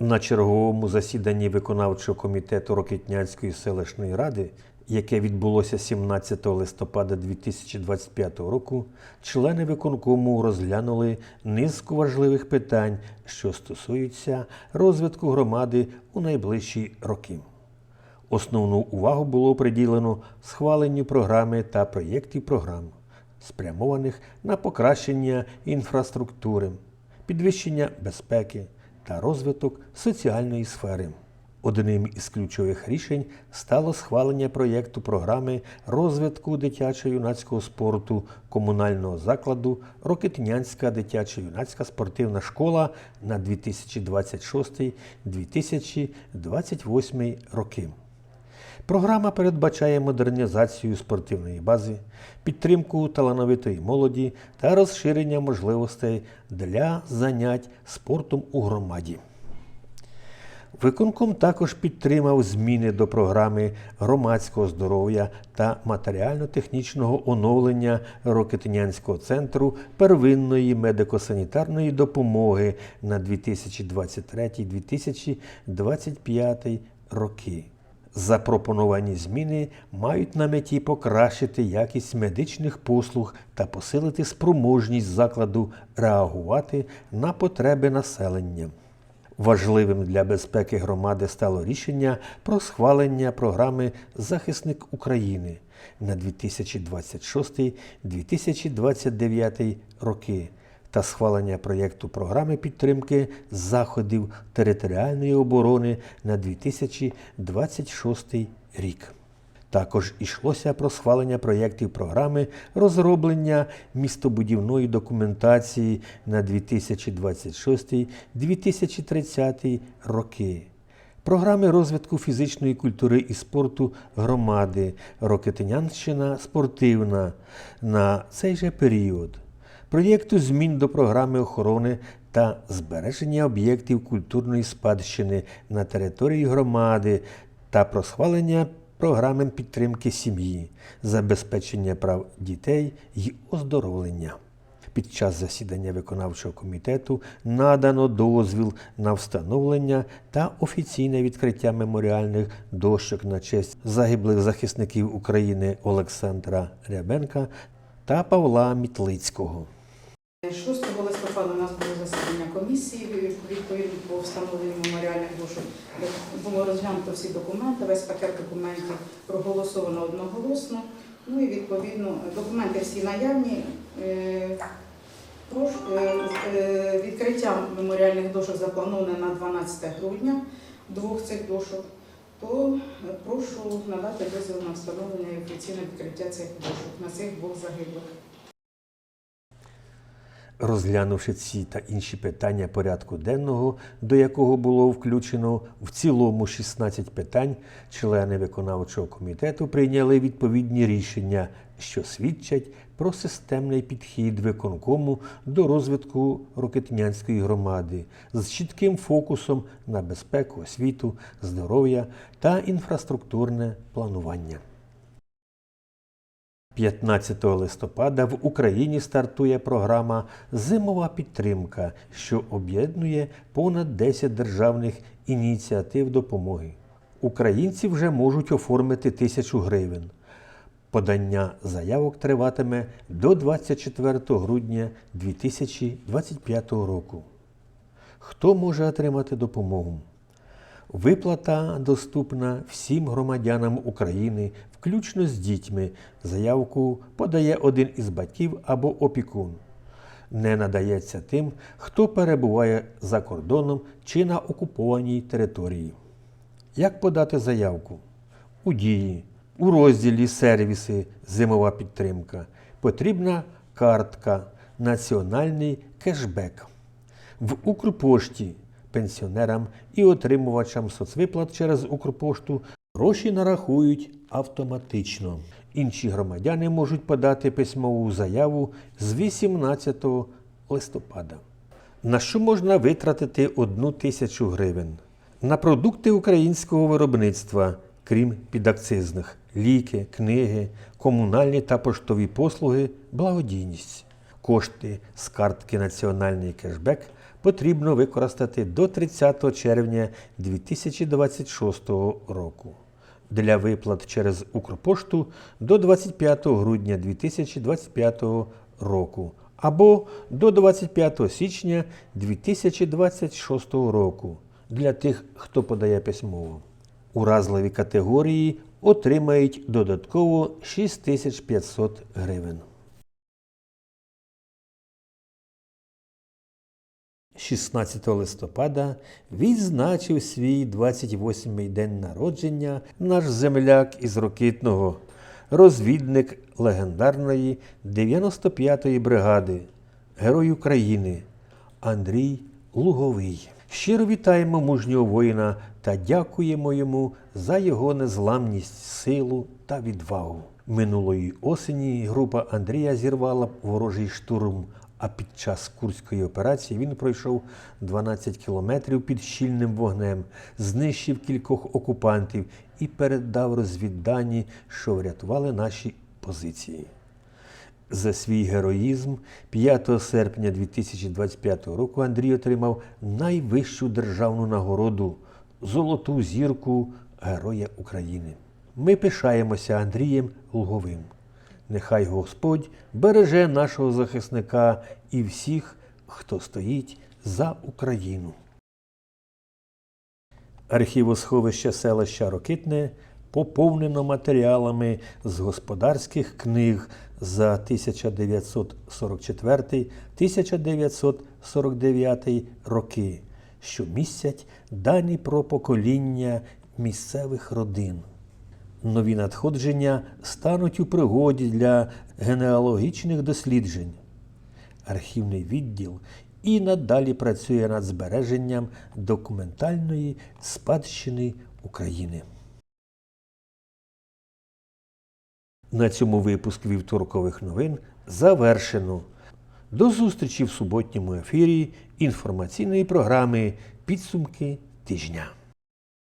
На черговому засіданні виконавчого комітету Рокетнянської селищної ради, яке відбулося 17 листопада 2025 року, члени виконкому розглянули низку важливих питань, що стосуються розвитку громади у найближчі роки. Основну увагу було приділено схваленню програми та проєктів програм, спрямованих на покращення інфраструктури, підвищення безпеки та розвиток соціальної сфери. Одним із ключових рішень стало схвалення проєкту програми розвитку дитячо-юнацького спорту комунального закладу Рокетнянська дитячо-юнацька спортивна школа на 2026-2028 роки. Програма передбачає модернізацію спортивної бази, підтримку талановитої молоді та розширення можливостей для занять спортом у громаді. Виконком також підтримав зміни до програми громадського здоров'я та матеріально-технічного оновлення Рокетинянського центру первинної медико-санітарної допомоги на 2023-2025 роки. Запропоновані зміни мають на меті покращити якість медичних послуг та посилити спроможність закладу реагувати на потреби населення. Важливим для безпеки громади стало рішення про схвалення програми Захисник України на 2026-2029 роки та схвалення проєкту програми підтримки заходів територіальної оборони на 2026 рік. Також йшлося про схвалення проєктів програми розроблення містобудівної документації на 2026-2030 роки. Програми розвитку фізичної культури і спорту громади Рокетинянщина спортивна на цей же період. Проєкту змін до програми охорони та збереження об'єктів культурної спадщини на території громади та про схвалення програми підтримки сім'ї, забезпечення прав дітей і оздоровлення. Під час засідання виконавчого комітету надано дозвіл на встановлення та офіційне відкриття меморіальних дощок на честь загиблих захисників України Олександра Рябенка та Павла Мітлицького. 6 листопада у нас було засідання комісії відповідно по встановленню меморіальних дошок. де Було розглянуто всі документи, весь пакет документів проголосовано одноголосно. Ну і відповідно документи всі наявні. Е, е, е, Відкриття меморіальних дошок заплановане на 12 грудня двох цих дошок. То прошу надати дозвіл на встановлення і офіційне відкриття цих дошок на цих двох загиблих. Розглянувши ці та інші питання порядку денного, до якого було включено в цілому 16 питань, члени виконавчого комітету прийняли відповідні рішення, що свідчать про системний підхід виконкому до розвитку Рокетнянської громади з чітким фокусом на безпеку, освіту, здоров'я та інфраструктурне планування. 15 листопада в Україні стартує програма Зимова підтримка, що об'єднує понад 10 державних ініціатив допомоги. Українці вже можуть оформити тисячу гривень. Подання заявок триватиме до 24 грудня 2025 року. Хто може отримати допомогу? Виплата доступна всім громадянам України, включно з дітьми. Заявку подає один із батьків або опікун. Не надається тим, хто перебуває за кордоном чи на окупованій території. Як подати заявку? У дії, у розділі Сервіси Зимова підтримка потрібна картка Національний кешбек. В Укрпошті пенсіонерам і отримувачам соцвиплат через Укрпошту гроші нарахують автоматично. Інші громадяни можуть подати письмову заяву з 18 листопада. На що можна витратити одну тисячу гривень? На продукти українського виробництва, крім підакцизних, ліки, книги, комунальні та поштові послуги, благодійність. Кошти з картки Національний кешбек потрібно використати до 30 червня 2026 року. Для виплат через Укрпошту до 25 грудня 2025 року або до 25 січня 2026 року для тих, хто подає письмово. Уразливі категорії отримають додатково 6500 гривень. 16 листопада відзначив свій 28-й день народження наш земляк із Рокитного, розвідник легендарної 95-ї бригади, Герой України Андрій Луговий. Щиро вітаємо мужнього воїна та дякуємо йому за його незламність, силу та відвагу. Минулої осені група Андрія зірвала ворожий штурм, а під час Курської операції він пройшов 12 кілометрів під щільним вогнем, знищив кількох окупантів і передав розвіддані, що врятували наші позиції. За свій героїзм 5 серпня 2025 року Андрій отримав найвищу державну нагороду Золоту зірку Героя України. Ми пишаємося Андрієм Луговим. Нехай Господь береже нашого захисника і всіх, хто стоїть за Україну. Архівосховище селища Рокитне поповнено матеріалами з господарських книг за 1944-1949 роки, що містять дані про покоління місцевих родин. Нові надходження стануть у пригоді для генеалогічних досліджень. Архівний відділ і надалі працює над збереженням документальної спадщини України. На цьому випуск вівторкових новин завершено. До зустрічі в суботньому ефірі інформаційної програми Підсумки тижня.